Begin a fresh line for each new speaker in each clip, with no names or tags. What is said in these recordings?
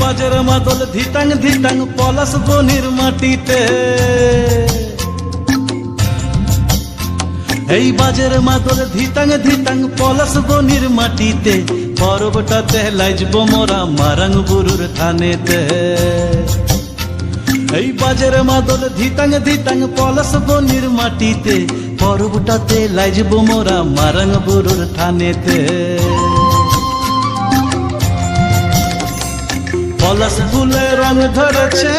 বাজের মাদল, ধিতাং ধিতাং, পলাশ বনির মাটিতে। এই বাজের মাদল, ধিতাং ধিতাং, পলাশ বনির মাটিতে। পর্বটাতে লাইজব মোরা মারাং বুরুর থানেতে। এই বাজের মাদল, ধিতাং ধিতাং, পলাশ বনির মাটিতে। পর্বটাতে লাইজব মোরা মারাং বুরুর থানেতে। পলাশ ফুলে রং ধরেছে।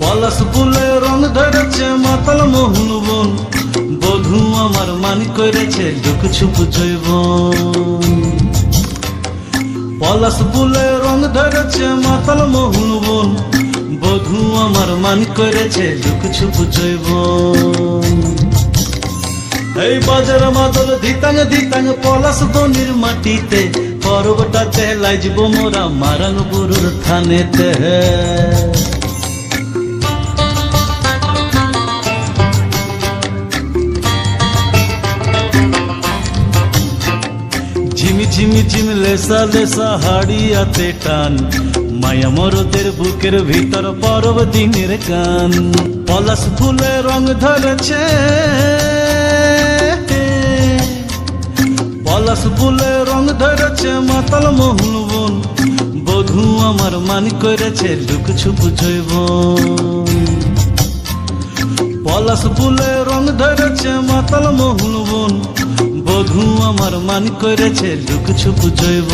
পলাশ ফুলে রং ধরেছে, মাতাল মোহন বন। বধু আমার মান করেছে, দুঃখ ছুপ জৈব পলাশ ফুলে রং ধরেছে, মাতাল মোহন বন। বধু আমার মান করেছে, দুঃখ ছুপ জৈব এই বাজার মাদল ধিতাং ধিতাং, পলাশ বনির মাটিতে পর্বটাতে লাইজব মোরা মারাং বুরুর থানেতে। ঝিমি ঝিমি ঝিম লেসা লেসা হাড়িয়াতে টান, মায়া মরদের বুকের ভিতর পরব দিনের গান। পলাশ ফুলে রং ধরেছে। পলাশ ফুলে রং ধরেছে মাতাল মোহন বন। বধু আমার মান করেছে লুক ছুপ জৈব পলাশ ফুলে রং ধরেছে মাতাল মোহন বন। বধু আমার মান করেছে লুক ছুপ জৈব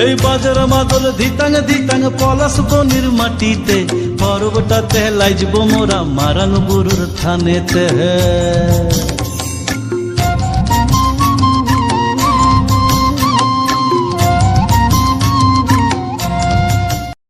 এই বাজার মাদল ধিতাং ধিতাং পলাশ বনির মাটিতে, পর্বটাতে লাইজব মোরা মারাং বুরুর থানেতে।